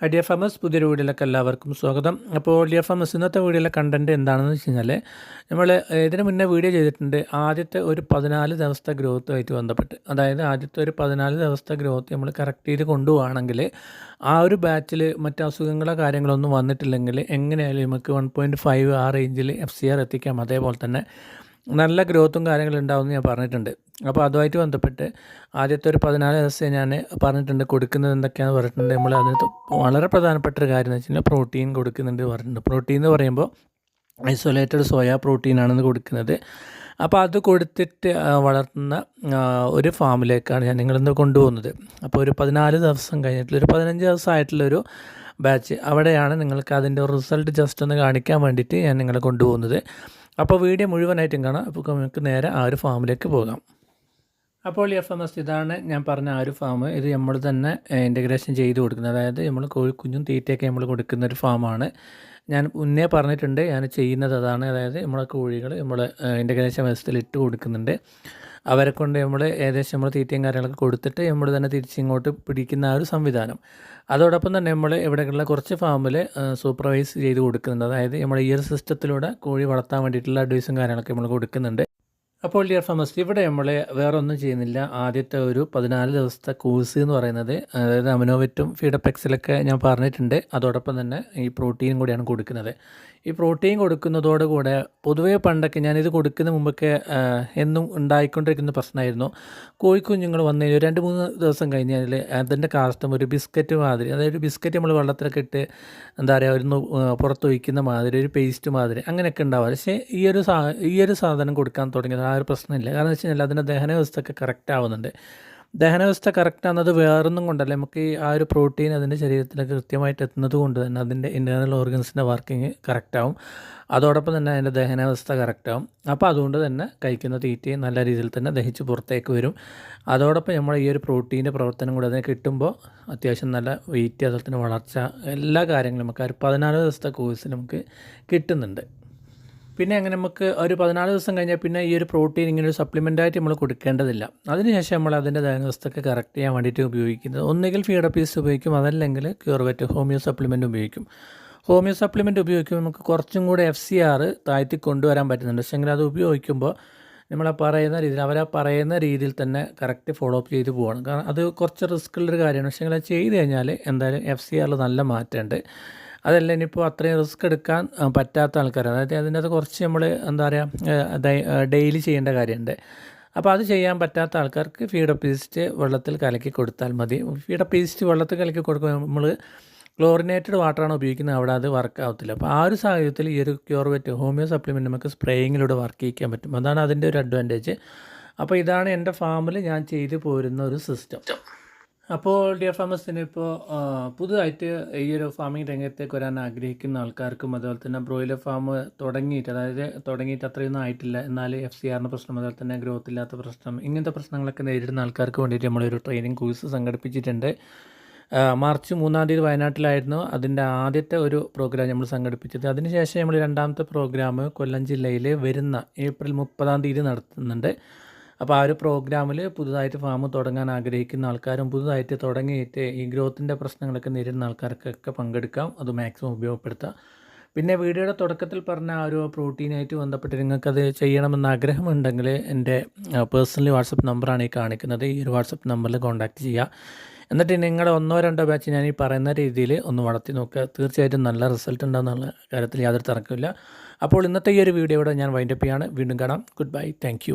Dear S പുതിയൊരു വീഡിയോയിലേക്ക് എല്ലാവർക്കും സ്വാഗതം. അപ്പോൾ ഡി എഫ് എം എസ് ഇന്നത്തെ വീഡിയോയിലെ കണ്ടന്റ് എന്താണെന്ന് വെച്ച് കഴിഞ്ഞാൽ നമ്മൾ ഇതിന് മുന്നേ വീഡിയോ ചെയ്തിട്ടുണ്ട് ആദ്യത്തെ ഒരു പതിനാല് ദിവസത്തെ ഗ്രോത്തുമായിട്ട് ബന്ധപ്പെട്ട്. അതായത് ആദ്യത്തെ ഒരു പതിനാല് ദിവസത്തെ ഗ്രോത്ത് നമ്മൾ കറക്റ്റ് ചെയ്ത് കൊണ്ടുപോവുകയാണെങ്കിൽ ആ ഒരു ബാച്ചിൽ മറ്റ് അസുഖങ്ങളോ കാര്യങ്ങളൊന്നും വന്നിട്ടില്ലെങ്കിൽ എങ്ങനെയായാലും നമുക്ക് വൺ പോയിന്റ് ഫൈവ് ആ റേഞ്ചിൽ എഫ് സി ആർ എത്തിക്കാം. അതേപോലെ തന്നെ നല്ല ഗ്രോത്തും കാര്യങ്ങളും ഉണ്ടാവുമെന്ന് ഞാൻ പറഞ്ഞിട്ടുണ്ട്. അപ്പോൾ അതുമായിട്ട് ബന്ധപ്പെട്ട് ആദ്യത്തെ ഒരു പതിനാല് ദിവസം ഞാൻ പറഞ്ഞിട്ടുണ്ട് കൊടുക്കുന്നത് എന്തൊക്കെയാണെന്ന് പറഞ്ഞിട്ടുണ്ട്. നമ്മൾ അതിനകത്ത് വളരെ പ്രധാനപ്പെട്ട ഒരു കാര്യം എന്ന് വെച്ചാൽ പ്രോട്ടീൻ കൊടുക്കുന്നുണ്ട് പറഞ്ഞിട്ടുണ്ട്. പ്രോട്ടീൻ എന്ന് പറയുമ്പോൾ ഐസൊലേറ്റഡ് സോയ പ്രോട്ടീനാണെന്ന് കൊടുക്കുന്നത്. അപ്പോൾ അത് കൊടുത്തിട്ട് വളർത്തുന്ന ഒരു ഫാമിലേക്കാണ് ഞാൻ നിങ്ങളിന്ന് കൊണ്ടുപോകുന്നത്. അപ്പോൾ ഒരു പതിനാല് ദിവസം കഴിഞ്ഞിട്ടുള്ള ഒരു പതിനഞ്ച് ദിവസമായിട്ടുള്ളൊരു ബാച്ച് അവിടെയാണ് നിങ്ങൾക്ക് അതിന്റെ റിസൾട്ട് ജസ്റ്റ് ഒന്ന് കാണിക്കാൻ വേണ്ടിയിട്ട് ഞാൻ നിങ്ങളെ കൊണ്ടുപോകുന്നത്. അപ്പോൾ വീഡിയോ മുഴുവനായിട്ടും കാണാം. അപ്പോൾ നമുക്ക് നേരെ ആ ഒരു ഫാമിലേക്ക് പോകാം. അപ്പോൾ എഫ് എം എസ് ഇതാണ് ഞാൻ പറഞ്ഞ ആ ഒരു ഫാം ഇത് നമ്മൾ തന്നെ ഇന്റഗ്രേഷൻ ചെയ്ത് കൊടുക്കുന്നത്. അതായത് നമ്മൾ കോഴിക്കുഞ്ഞും തീറ്റയൊക്കെ നമ്മൾ കൊടുക്കുന്ന ഒരു ഫാമാണ് ഞാൻ മുന്നേ പറഞ്ഞിട്ടുണ്ട് ഞാൻ ചെയ്യുന്നത് അതാണ്. അതായത് നമ്മളെ കോഴികൾ നമ്മൾ ഇന്റഗ്രേഷൻ വ്യവസ്ഥയിൽ ഇട്ട് കൊടുക്കുന്നുണ്ട്. അവരെ കൊണ്ട് നമ്മൾ ഏകദേശം നമ്മൾ തീറ്റയും കാര്യങ്ങളൊക്കെ കൊടുത്തിട്ട് നമ്മൾ തന്നെ തിരിച്ചിങ്ങോട്ട് പിടിക്കുന്ന ആ ഒരു സംവിധാനം. അതോടൊപ്പം തന്നെ നമ്മൾ ഇവിടെയുള്ള കുറച്ച് ഫാമിൽ സൂപ്പർവൈസ് ചെയ്ത് കൊടുക്കുന്നുണ്ട്. അതായത് നമ്മൾ ഈ ഒരു സിസ്റ്റത്തിലൂടെ കോഴി വളർത്താൻ വേണ്ടിയിട്ടുള്ള അഡ്വൈസും കാര്യങ്ങളൊക്കെ നമ്മൾ കൊടുക്കുന്നുണ്ട്. അപ്പോൾ ഡിയർ ഫാമസ് ഇവിടെ നമ്മൾ വേറെ ഒന്നും ചെയ്യുന്നില്ല. ആദ്യത്തെ ഒരു പതിനാല് ദിവസത്തെ കോഴ്സ് എന്ന് പറയുന്നത് അതായത് അമിനോവെറ്റും ഫീഡപ്പെക്സിലൊക്കെ ഞാൻ പറഞ്ഞിട്ടുണ്ട്. അതോടൊപ്പം തന്നെ ഈ പ്രോട്ടീനും കൂടിയാണ് കൊടുക്കുന്നത്. ഈ പ്രോട്ടീൻ കൊടുക്കുന്നതോടുകൂടെ പൊതുവേ പണ്ടൊക്കെ ഞാനിത് കൊടുക്കുന്ന മുമ്പൊക്കെ എന്നും ഉണ്ടായിക്കൊണ്ടിരിക്കുന്ന പ്രശ്നമായിരുന്നു. കോഴിക്കുഞ്ഞുങ്ങൾ വന്നു കഴിഞ്ഞാൽ രണ്ട് മൂന്ന് ദിവസം കഴിഞ്ഞാൽ അതിന്റെ കാസ്റ്റം ഒരു ബിസ്ക്കറ്റ് മാതിരി അതായത് ഒരു ബിസ്ക്കറ്റ് നമ്മൾ വെള്ളത്തിലൊക്കെ ഇട്ട് എന്താ പറയുക ഒരു പുറത്തൊഴിക്കുന്ന മാതിരി ഒരു പേസ്റ്റ് മാതിരി അങ്ങനെയൊക്കെ ഉണ്ടാവുക. പക്ഷേ ഈ ഒരു ഈ ഒരു സാധനം കൊടുക്കാൻ തുടങ്ങിയത് ആ ഒരു പ്രശ്നമില്ല. കാരണം വെച്ച് കഴിഞ്ഞാൽ അതിന്റെ വ്യവസ്ഥയൊക്കെ കറക്റ്റ് ആവുന്നുണ്ട്. ദഹനവ്യവസ്ഥ കറക്റ്റ് ആവുന്നത് വേറൊന്നും കൊണ്ടല്ല. നമുക്ക് ഈ ആ ഒരു പ്രോട്ടീൻ അതിന്റെ ശരീരത്തിലേക്ക് കൃത്യമായിട്ട് എത്തുന്നത് കൊണ്ട് തന്നെ അതിന്റെ ഇന്റേർണൽ ഓർഗൻസിന്റെ വർക്കിംഗ് കറക്റ്റാവും അതോടൊപ്പം തന്നെ അതിന്റെ ദഹനാവസ്ഥ കറക്റ്റ് ആവും. അപ്പോൾ അതുകൊണ്ട് തന്നെ കഴിക്കുന്ന തീറ്റയും നല്ല രീതിയിൽ തന്നെ ദഹിച്ച് പുറത്തേക്ക് വരും. അതോടൊപ്പം നമ്മൾ ഈ ഒരു പ്രോട്ടീന്റെ പ്രവർത്തനം കൂടെ അതിനെ കിട്ടുമ്പോൾ അത്യാവശ്യം നല്ല വെയിറ്റ് അതുപോലെ തന്നെ വളർച്ച എല്ലാ കാര്യങ്ങളും നമുക്ക് ആ ഒരു പതിനാല് ദിവസത്തെ കോഴ്സ് നമുക്ക് കിട്ടുന്നുണ്ട്. പിന്നെ അങ്ങനെ നമുക്ക് ഒരു പതിനാല് ദിവസം കഴിഞ്ഞാൽ പിന്നെ ഈ ഒരു പ്രോട്ടീൻ ഇങ്ങനെ ഒരു സപ്ലിമെന്റായിട്ട് നമ്മൾ കൊടുക്കേണ്ടതില്ല. അതിനുശേഷം നമ്മൾ അതിന്റെ ദഹനവസ്ഥയൊക്കെ കറക്റ്റ് ചെയ്യാൻ വേണ്ടിയിട്ട് ഉപയോഗിക്കുന്നത്. ഒന്നുകിൽ ഫീഡപ്പീസ് ഉപയോഗിക്കും അതല്ലെങ്കിൽ ക്യൂർവെറ്റ് ഹോമിയോ സപ്ലിമെന്റ് ഉപയോഗിക്കും. ഹോമിയോ സപ്ലിമെന്റ് ഉപയോഗിക്കുമ്പോൾ നമുക്ക് കുറച്ചും കൂടെ എഫ് സി ആർ താഴ്ത്തി കൊണ്ടുവരാൻ പറ്റുന്നുണ്ട്. പക്ഷേ അത് ഉപയോഗിക്കുമ്പോൾ നമ്മൾ പറയുന്ന രീതിയിൽ അവരാ പറയുന്ന രീതിയിൽ തന്നെ കറക്റ്റ് ഫോളോ അപ്പ് ചെയ്ത് പോകണം കാരണം അത് കുറച്ച് റിസ്ക്കുള്ളൊരു കാര്യമാണ്. പക്ഷേ അത് ചെയ്ത് കഴിഞ്ഞാൽ എന്തായാലും എഫ് സി ആറിൽ നല്ല മാറ്റമുണ്ട്. അതല്ല ഇനിയിപ്പോൾ അത്രയും റിസ്ക് എടുക്കാൻ പറ്റാത്ത ആൾക്കാർ അതായത് അതിനകത്ത് കുറച്ച് നമ്മൾ എന്താ പറയുക ഡെയിലി ചെയ്യേണ്ട കാര്യമുണ്ട്. അപ്പോൾ അത് ചെയ്യാൻ പറ്റാത്ത ആൾക്കാർക്ക് ഫീഡ് പേസ്റ്റ് വെള്ളത്തിൽ കലക്കി കൊടുത്താൽ മതി. ഫീഡ് പേസ്റ്റ് വെള്ളത്തിൽ കലക്കി കൊടുക്കുമ്പോൾ നമ്മൾ ക്ലോറിനേറ്റഡ് വാട്ടറാണ് ഉപയോഗിക്കുന്നത്. അവിടെ അത് വർക്ക് ആവത്തില്ല. അപ്പോൾ ആ ഒരു സാഹചര്യത്തിൽ ഈ ഒരു ക്യൂർവെറ്റ് ഹോമിയോ സപ്ലിമെന്റ് നമുക്ക് സ്പ്രേയിങ്ങിലൂടെ വർക്ക് ചെയ്യിക്കാൻ പറ്റും. അതാണ് അതിന്റെ ഒരു അഡ്വാന്റേജ് അപ്പോൾ ഇതാണ് എന്റെ ഫാമിൽ ഞാൻ ചെയ്തു പോരുന്ന ഒരു സിസ്റ്റം അപ്പോൾ ഡിയർ ഫാമേഴ്സിന് ഇപ്പോൾ പുതുതായിട്ട് ഈ ഒരു ഫാമിംഗ് രംഗത്തേക്ക് വരാൻ ആഗ്രഹിക്കുന്ന ആൾക്കാർക്കും അതുപോലെ തന്നെ ബ്രോയിലർ ഫാം തുടങ്ങിയിട്ട് അതായത് തുടങ്ങിയിട്ട് അത്രയൊന്നും ആയിട്ടില്ല. എന്നാൽ എഫ് സി ആറിന്റെ പ്രശ്നം അതുപോലെ തന്നെ ഗ്രോത്ത് ഇല്ലാത്ത പ്രശ്നം ഇങ്ങനത്തെ പ്രശ്നങ്ങളൊക്കെ നേരിടുന്ന ആൾക്കാർക്ക് വേണ്ടിയിട്ട് നമ്മളൊരു ട്രെയിനിങ് കോഴ്സ് സംഘടിപ്പിച്ചിട്ടുണ്ട്. മാർച്ച് മൂന്നാം തീയതി വയനാട്ടിലായിരുന്നു അതിന്റെ ആദ്യത്തെ ഒരു പ്രോഗ്രാം നമ്മൾ സംഘടിപ്പിച്ചത്. അതിനുശേഷം നമ്മൾ രണ്ടാമത്തെ പ്രോഗ്രാം കൊല്ലം ജില്ലയിൽ വരുന്ന ഏപ്രിൽ മുപ്പതാം തീയതി നടത്തുന്നുണ്ട്. അപ്പോൾ ആ ഒരു പ്രോഗ്രാമിൽ പുതുതായിട്ട് ഫാം തുടങ്ങാൻ ആഗ്രഹിക്കുന്ന ആൾക്കാരും പുതുതായിട്ട് തുടങ്ങിയിട്ട് ഈ ഗ്രോത്തിന്റെ പ്രശ്നങ്ങളൊക്കെ നേരിടുന്ന ആൾക്കാർക്കൊക്കെ പങ്കെടുക്കാം. അത് മാക്സിമം ഉപയോഗപ്പെടുത്താം. പിന്നെ വീഡിയോയുടെ തുടക്കത്തിൽ പറഞ്ഞ ആ ഒരു പ്രോട്ടീനായിട്ട് ബന്ധപ്പെട്ട് നിങ്ങൾക്കത് ചെയ്യണമെന്ന് ആഗ്രഹമുണ്ടെങ്കിൽ എന്റെ പേഴ്സണലി വാട്സപ്പ് നമ്പറാണ് ഈ കാണിക്കുന്നത്. ഈ ഒരു വാട്സപ്പ് നമ്പറിൽ കോൺടാക്റ്റ് ചെയ്യുക എന്നിട്ട് നിങ്ങളുടെ ഒന്നോ രണ്ടോ ബാച്ച് ഞാൻ ഈ പറയുന്ന രീതിയിൽ ഒന്ന് വളർത്തി നോക്കുക തീർച്ചയായിട്ടും നല്ല റിസൾട്ട് ഉണ്ടാകുന്നുള്ള കാര്യത്തിൽ യാതൊരു തർക്കമില്ല അപ്പോൾ ഇന്നത്തെ ഈ ഒരു വീഡിയോയുടെ ഞാൻ വൈൻഡപ്പ് ചെയ്യാണ്. വീണ്ടും കാണാം. Good bye thank